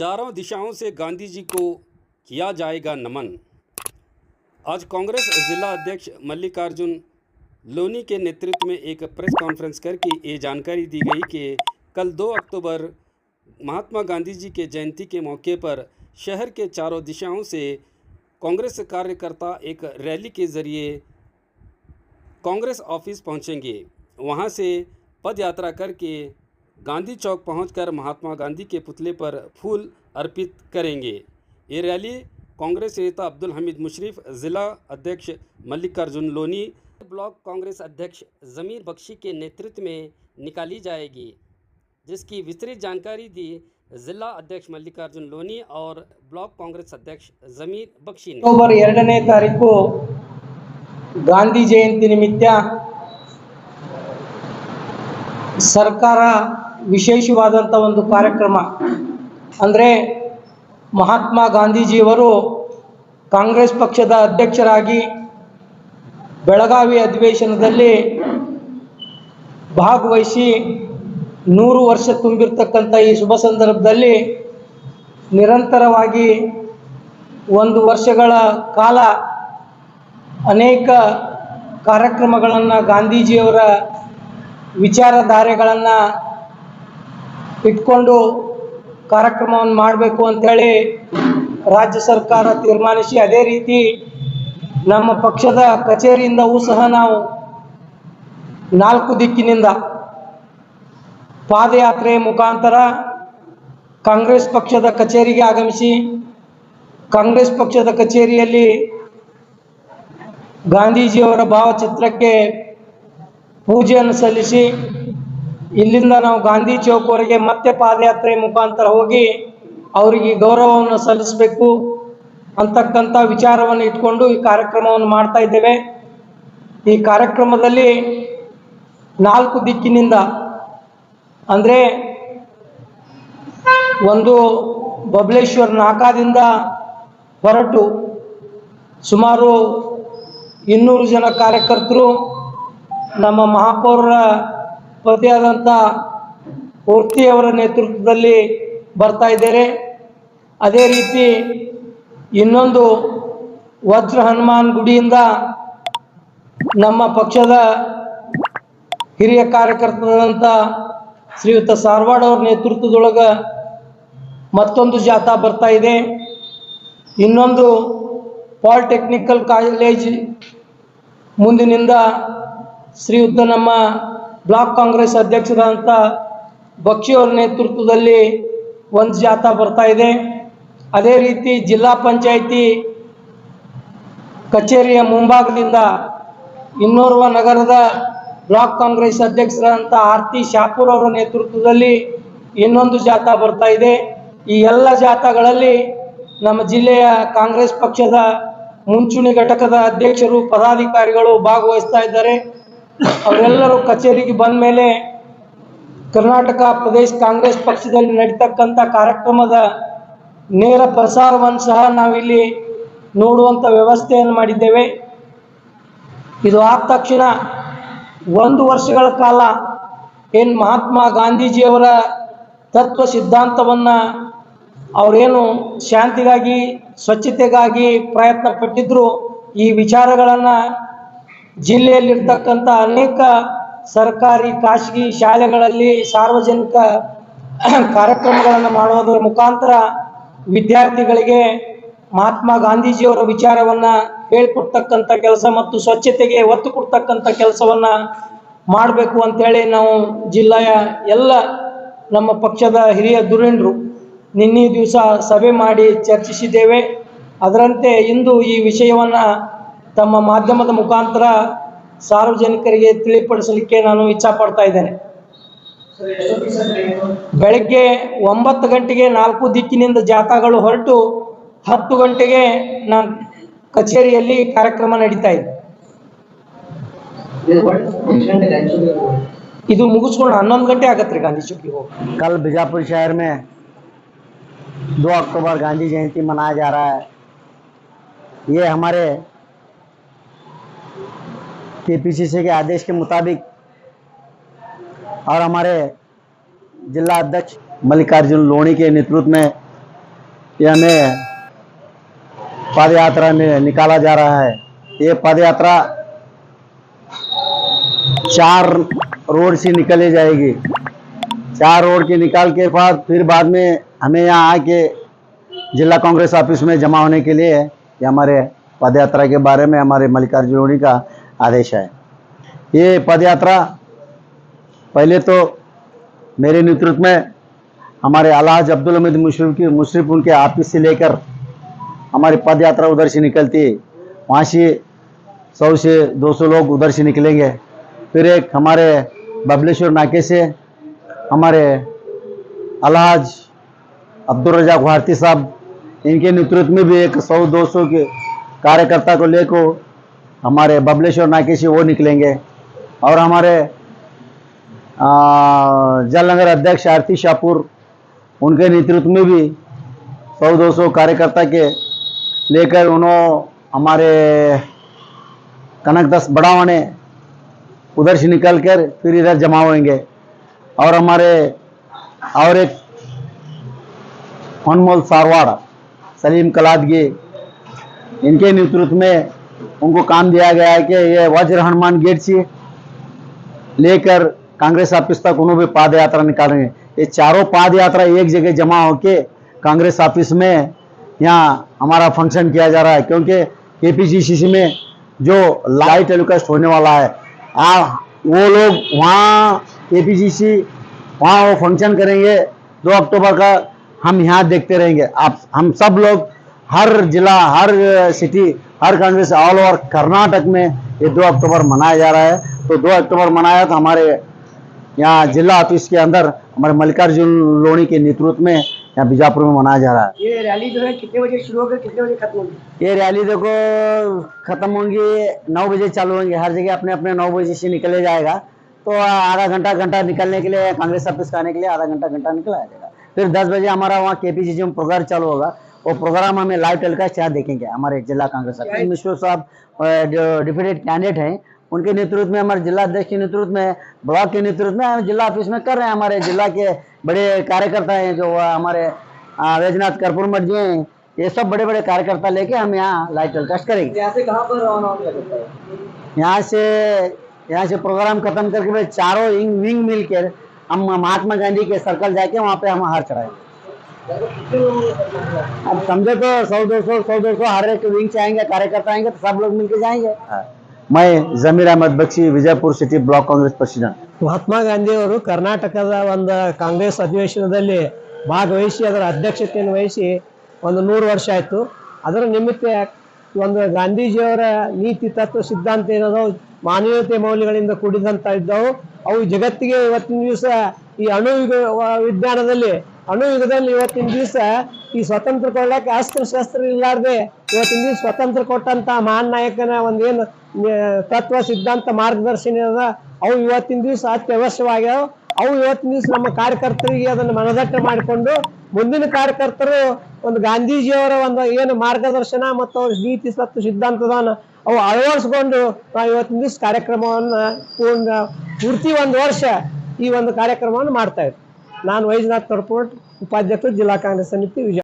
चारों दिशाओं से गांधी जी को किया जाएगा नमन। आज कांग्रेस जिला अध्यक्ष मल्लिकार्जुन लोनी के नेतृत्व में एक प्रेस कॉन्फ्रेंस करके ये जानकारी दी गई कि कल 2 अक्टूबर महात्मा गांधी जी के जयंती के मौके पर शहर के चारों दिशाओं से कांग्रेस कार्यकर्ता एक रैली के ज़रिए कांग्रेस ऑफ़िस पहुँचेंगे। वहाँ से पद यात्रा करके गांधी चौक पहुंचकर महात्मा गांधी के पुतले पर फूल अर्पित करेंगे ये रैली कांग्रेस नेता अब्दुल हमीद मुशरफ ज़िला अध्यक्ष मल्लिकार्जुन लोनी ब्लॉक कांग्रेस अध्यक्ष ज़मीर बख्शी के नेतृत्व में निकाली जाएगी जिसकी विस्तृत जानकारी दी ಜಿಲ್ಲಾ ಅಧ್ಯಕ್ಷ ಮಲ್ಲಿಕಾರ್ಜುನ್ ಲೋನಿ और ब्लॉक कांग्रेस अध्यक्ष ज़मीर बख्शी ने ಅಕ್ಟೋಬರ್ ಎರಡನೇ ತಾರೀಕು ಗಾಂಧಿ ಜಯಂತಿ ನಿಮಿತ್ತ ಸರ್ಕಾರ ವಿಶೇಷವಾದಂಥ ಒಂದು ಕಾರ್ಯಕ್ರಮ ಅಂದರೆ ಮಹಾತ್ಮ ಗಾಂಧೀಜಿಯವರು ಕಾಂಗ್ರೆಸ್ ಪಕ್ಷದ ಅಧ್ಯಕ್ಷರಾಗಿ ಬೆಳಗಾವಿ ಅಧಿವೇಶನದಲ್ಲಿ ಭಾಗವಹಿಸಿ ನೂರು ವರ್ಷ ತುಂಬಿರ್ತಕ್ಕಂಥ ಈ ಶುಭ ಸಂದರ್ಭದಲ್ಲಿ ನಿರಂತರವಾಗಿ ಒಂದು ವರ್ಷಗಳ ಕಾಲ ಅನೇಕ ಕಾರ್ಯಕ್ರಮಗಳನ್ನು ಗಾಂಧೀಜಿಯವರ ವಿಚಾರಧಾರೆಗಳನ್ನು ಇಟ್ಕೊಂಡು ಕಾರ್ಯಕ್ರಮವನ್ನು ಮಾಡಬೇಕು ಅಂಥೇಳಿ ರಾಜ್ಯ ಸರ್ಕಾರ ತೀರ್ಮಾನಿಸಿ ಅದೇ ರೀತಿ ನಮ್ಮ ಪಕ್ಷದ ಕಚೇರಿಯಿಂದವೂ ಸಹ ನಾವು ನಾಲ್ಕು ದಿಕ್ಕಿನಿಂದ ಪಾದಯಾತ್ರೆ ಮುಖಾಂತರ ಕಾಂಗ್ರೆಸ್ ಪಕ್ಷದ ಕಚೇರಿಗೆ ಆಗಮಿಸಿ ಕಾಂಗ್ರೆಸ್ ಪಕ್ಷದ ಕಚೇರಿಯಲ್ಲಿ ಗಾಂಧೀಜಿಯವರ ಭಾವಚಿತ್ರಕ್ಕೆ ಪೂಜೆಯನ್ನು ಸಲ್ಲಿಸಿ ಇಲ್ಲಿಂದ ನಾವು ಗಾಂಧಿ ಚೌಕ್ವರೆಗೆ ಮತ್ತೆ ಪಾದಯಾತ್ರೆ ಮುಖಾಂತರ ಹೋಗಿ ಅವರಿಗೆ ಗೌರವವನ್ನು ಸಲ್ಲಿಸಬೇಕು ಅಂತಕ್ಕಂಥ ವಿಚಾರವನ್ನು ಇಟ್ಕೊಂಡು ಈ ಕಾರ್ಯಕ್ರಮವನ್ನು ಮಾಡ್ತಾ ಇದ್ದೇವೆ. ಈ ಕಾರ್ಯಕ್ರಮದಲ್ಲಿ ನಾಲ್ಕು ದಿಕ್ಕಿನಿಂದ ಅಂದರೆ ಒಂದು ಬಬಲೇಶ್ವರ ನಾಕಾದಿಂದ ಹೊರಟು ಸುಮಾರು ಇನ್ನೂರು ಜನ ಕಾರ್ಯಕರ್ತರು ನಮ್ಮ ಮಹಾಪೌರರ ಪತಿಯಾದಂಥ ಮೂರ್ತಿಯವರ ನೇತೃತ್ವದಲ್ಲಿ ಬರ್ತಾ ಇದ್ದಾರೆ ಅದೇ ರೀತಿ ಇನ್ನೊಂದು ವಜ್ರ ಹನುಮಾನ್ ಗುಡಿಯಿಂದ ನಮ್ಮ ಪಕ್ಷದ ಹಿರಿಯ ಕಾರ್ಯಕರ್ತರಾದಂಥ ಶ್ರೀಯುತ ಸಾರವಾಡ್ ಅವ್ರ ನೇತೃತ್ವದೊಳಗೆ ಮತ್ತೊಂದು ಜಾಥಾ ಬರ್ತಾ ಇದೆ. ಇನ್ನೊಂದು ಪಾಲಿಟೆಕ್ನಿಕಲ್ ಕಾಲೇಜ್ ಮುಂದಿನಿಂದ ಶ್ರೀಯುತ ನಮ್ಮ ಬ್ಲಾಕ್ ಕಾಂಗ್ರೆಸ್ ಅಧ್ಯಕ್ಷರಾದಂಥ ಬಕ್ಷಿ ಅವ್ರ ನೇತೃತ್ವದಲ್ಲಿ ಒಂದು ಜಾಥಾ ಬರ್ತಾ ಇದೆ. ಅದೇ ರೀತಿ ಜಿಲ್ಲಾ ಪಂಚಾಯಿತಿ ಕಚೇರಿಯ ಮುಂಭಾಗದಿಂದ ಇನ್ನೋರ್ವ ನಗರದ ಬ್ಲಾಕ್ ಕಾಂಗ್ರೆಸ್ ಅಧ್ಯಕ್ಷರಾದಂಥ ಆರ್ತಿ ಶಾಪೂರ್ ಅವರ ನೇತೃತ್ವದಲ್ಲಿ ಇನ್ನೊಂದು ಜಾಥಾ ಬರ್ತಾ ಇದೆ. ಈ ಎಲ್ಲ ಜಾಥಾಗಳಲ್ಲಿ ನಮ್ಮ ಜಿಲ್ಲೆಯ ಕಾಂಗ್ರೆಸ್ ಪಕ್ಷದ ಮುಂಚೂಣಿ ಘಟಕದ ಅಧ್ಯಕ್ಷರು, ಪದಾಧಿಕಾರಿಗಳು ಭಾಗವಹಿಸ್ತಾ ಇದ್ದಾರೆ. ಅವರೆಲ್ಲರೂ ಕಚೇರಿಗೆ ಬಂದ ಮೇಲೆ ಕರ್ನಾಟಕ ಪ್ರದೇಶ ಕಾಂಗ್ರೆಸ್ ಪಕ್ಷದಲ್ಲಿ ನಡೀತಕ್ಕಂಥ ಕಾರ್ಯಕ್ರಮದ ನೇರ ಪ್ರಸಾರವನ್ನು ಸಹ ನಾವಿಲ್ಲಿ ನೋಡುವಂಥ ವ್ಯವಸ್ಥೆಯನ್ನು ಮಾಡಿದ್ದೇವೆ. ಇದು ಆದ ತಕ್ಷಣ ಒಂದು ವರ್ಷಗಳ ಕಾಲ ಏನು ಮಹಾತ್ಮ ಗಾಂಧೀಜಿಯವರ ತತ್ವ ಸಿದ್ಧಾಂತವನ್ನು ಅವರೇನು ಶಾಂತಿಗಾಗಿ, ಸ್ವಚ್ಛತೆಗಾಗಿ ಪ್ರಯತ್ನ ಪಟ್ಟಿದ್ರು, ಈ ವಿಚಾರಗಳನ್ನು ಜಿಲ್ಲೆಯಲ್ಲಿರ್ತಕ್ಕಂಥ ಅನೇಕ ಸರ್ಕಾರಿ, ಖಾಸಗಿ ಶಾಲೆಗಳಲ್ಲಿ ಸಾರ್ವಜನಿಕ ಕಾರ್ಯಕ್ರಮಗಳನ್ನು ಮಾಡುವುದರ ಮುಖಾಂತರ ವಿದ್ಯಾರ್ಥಿಗಳಿಗೆ ಮಹಾತ್ಮ ಗಾಂಧೀಜಿಯವರ ವಿಚಾರವನ್ನ ಹೇಳ್ಕೊಡ್ತಕ್ಕಂಥ ಕೆಲಸ ಮತ್ತು ಸ್ವಚ್ಛತೆಗೆ ಒತ್ತು ಕೊಡ್ತಕ್ಕಂಥ ಕೆಲಸವನ್ನ ಮಾಡಬೇಕು ಅಂತೇಳಿ ನಾವು ಜಿಲ್ಲೆಯ ಎಲ್ಲ ನಮ್ಮ ಪಕ್ಷದ ಹಿರಿಯ ಧುರೀಣರು ನಿನ್ನೆ ದಿವಸ ಸಭೆ ಮಾಡಿ ಚರ್ಚಿಸಿದ್ದೇವೆ. ಅದರಂತೆ ಇಂದು ಈ ವಿಷಯವನ್ನು ತಮ್ಮ ಮಾಧ್ಯಮದ ಮುಖಾಂತರ ಸಾರ್ವಜನಿಕರಿಗೆ ತಿಳಿಪಡಿಸಲಿಕ್ಕೆ ನಾನು ಇಚ್ಛಾಪಡ್ತಾ ಇದ್ದೇನೆ ಬೆಳಗ್ಗೆ ಒಂಬತ್ತು ಗಂಟೆಗೆ ನಾಲ್ಕು ದಿಕ್ಕಿನಿಂದ ಜಾಥಾಗಳು ಹೊರಟು ಹತ್ತು ಗಂಟೆಗೆ ನಾನು ಕಚೇರಿಯಲ್ಲಿ ಕಾರ್ಯಕ್ರಮ ನಡೀತಾ ಇದೆ ಇದು ಮುಗಿಸ್ಕೊಂಡು ಹನ್ನೊಂದು ಗಂಟೆ ಆಗತ್ತೆ ರೀ ಗಾಂಧಿ ಚೌಕಿಗೆ ಹೋಗಿ कल बीजापुर शहर में 2 अक्टूबर गांधी जयंती मनाया जा रहा है ये हमारे केपीसीसी के आदेश के मुताबिक और हमारे जिला अध्यक्ष मल्लिकार्जुन लोणी के नेतृत्व में ये हमें पद यात्रा में निकाला जा रहा है। ये पद यात्रा चार रोड से निकली जाएगी। चार रोड के निकाल के बाद फिर बाद में हमें यहाँ आके जिला कांग्रेस ऑफ़िस में जमा होने के लिए हमारे पद यात्रा के बारे में हमारे मल्लिकार्जुन लोणी का आदेश है। ये पद यात्रा पहले तो मेरे नेतृत्व में हमारे अलहाज अब्दुल हमीद मुशरफ की, मुशरफ उनके ऑफ़िस से लेकर हमारी पद यात्रा उधर से निकलती है। वहाँ से सौ से दो सौ लोग उधर से निकलेंगे। फिर एक हमारे बबलेश्वर नाके से हमारे अलहाज अब्दुल रजाक भारती साहब, इनके नेतृत्व में भी एक सौ दो सौ के कार्यकर्ता को लेकर हमारे बबलेश्वर नाके से वो निकलेंगे। और हमारे आ, जल नगर अध्यक्ष आरती शाहपुर उनके नेतृत्व में भी सौ दो सौ कार्यकर्ता के लेकर उन्होंने हमारे कनकदस बड़ावने उधर से निकल कर फिर इधर जमा होंगे और हमारे और एक अनमोल सारवाड़ सलीम कलादगी इनके नेतृत्व में उनको काम दिया गया है कि ये वज्र हनुमान गेट से लेकर कांग्रेस ऑफ़िस तक उन्होंने पाद यात्रा निकालेंगे ये चारों पाद यात्रा एक जगह जमा होके कांग्रेस ऑफ़िस में यहाँ हमारा फ़ंक्शन किया जा रहा है क्योंकि केपीसीसी में जो लाइव टेलीकास्ट होने वाला है आ, वो लोग वहाँ केपीसीसी वहाँ वो फ़ंक्शन करेंगे दो अक्टूबर का हम यहाँ देखते रहेंगे। आप हम सब लोग हर जिला हर सिटी हर कांग्रेस ऑल ओवर कर्नाटक में ये दो अक्टूबर मनाया जा रहा है। तो दो अक्टूबर मनाया तो हमारे यहाँ जिला ऑफ़िस के अंदर हमारे मल्लिकार्जुन लोणी के नेतृत्व में यहाँ बीजापुर में मनाया जा रहा है। ये रैली जो है कितने बजे शुरू होगी कितने बजे खत्म होगी? ये रैली देखो खत्म होंगी नौ बजे चालू होंगी। हर जगह अपने अपने नौ बजे से निकले जाएगा। तो आधा घंटा घंटा निकलने के लिए कांग्रेस ऑफ़िस का आने के लिए आधा घंटा घंटा निकला जाएगा। फिर दस बजे हमारा वहाँ के पी में प्रोग्राम चालू होगा। वो प्रोग्राम हमें लाइव टेलीकास्ट यहाँ देखेंगे हमारे जिला कांग्रेस ऑफ़िस मिश्र साहब जो डिप्यूटेड कैंडिडेट हैं उनके नेतृत्व में हमारे जिला अध्यक्ष के नेतृत्व में ब्लॉक के नेतृत्व में हम जिला ऑफ़िस में कर रहे हैं। हमारे जिला के बड़े कार्यकर्ता हैं जो हमारे वैजनाथ कर्पूर मठ जी हैं ये सब बड़े बड़े कार्यकर्ता लेके हम यहाँ लाइव टेलीकास्ट करेंगे। यहाँ से कहाँ पर यहाँ से यहाँ से प्रोग्राम खत्म करके चारों विंग मिलकर हम महात्मा गांधी के सर्कल जाके वहाँ पे हम हार चढ़ाएँगे। अब समझो तो सौ दो सौ सौ दो सौ हर एक विंग से आएंगे कार्यकर्ता आएंगे तो सब लोग मिलके जाएंगे मैं Zameer Ahmed Bakshi Vijayapur city block Congress president Mahatma ಗಾಂಧಿಯವರು ಕರ್ನಾಟಕದ ಒಂದು ಕಾಂಗ್ರೆಸ್ ಅಧಿವೇಶನದಲ್ಲಿ ಭಾಗವಹಿಸಿ ಅದರ ಅಧ್ಯಕ್ಷತೆಯನ್ನು ವಹಿಸಿ ಒಂದು ನೂರು ವರ್ಷ ಆಯಿತು ಅದರ ನಿಮಿತ್ತ ಒಂದು ಗಾಂಧೀಜಿಯವರ ನೀತಿ ತತ್ವ ಸಿದ್ಧಾಂತ ಏನದೋ ಮಾನವೀಯತೆ ಮೌಲ್ಯಗಳಿಂದ ಕೂಡಿದಂತ ಇದ್ದವು ಅವು ಜಗತ್ತಿಗೆ ಇವತ್ತಿನ ದಿವಸ ಈ ಅಣು ಯುಗ ವ- ವಿಜ್ಞಾನದಲ್ಲಿ ಅಣು ಯುಗದಲ್ಲಿ ಇವತ್ತಿನ ದಿವಸ ಈ ಸ್ವತಂತ್ರ ಕೊಳ್ಳಕ್ಕೆ ಅಸ್ತ್ರ ಶಸ್ತ್ರ ಇರಲಾರ್ದೆ ಇವತ್ತಿನ ದಿವಸ ಸ್ವತಂತ್ರ ಕೊಟ್ಟಂತ ಮಹಾನ್ ನಾಯಕನ ಒಂದೇನು ತತ್ವ, ಸಿದ್ಧಾಂತ, ಮಾರ್ಗದರ್ಶನ ಅದ. ಅವು ಇವತ್ತಿನ ದಿವಸ ಅತ್ಯವಶ್ಯವಾಗ್ಯಾವ. ಅವು ಇವತ್ತಿನ ದಿವಸ ನಮ್ಮ ಕಾರ್ಯಕರ್ತರಿಗೆ ಅದನ್ನು ಮನದಟ್ಟ ಮಾಡಿಕೊಂಡು ಮುಂದಿನ ಕಾರ್ಯಕರ್ತರು ಒಂದು ಗಾಂಧೀಜಿಯವರ ಒಂದು ಏನು ಮಾರ್ಗದರ್ಶನ ಮತ್ತು ಅವ್ರ ನೀತಿ ಸತ್ತು ಸಿದ್ಧಾಂತದನ್ನ ಅವು ಅಳವಡಿಸ್ಕೊಂಡು ನಾವು ಇವತ್ತಿನ ದಿವಸ ಕಾರ್ಯಕ್ರಮವನ್ನು ಪೂರ್ಣ, ಪೂರ್ತಿ ಒಂದು ವರ್ಷ ಈ ಒಂದು ಕಾರ್ಯಕ್ರಮವನ್ನು ಮಾಡ್ತಾ ಇದ್ವಿ. नान नाथ करपोट उपाध्यक्ष जिल्हा काँग्रेस समिती विजय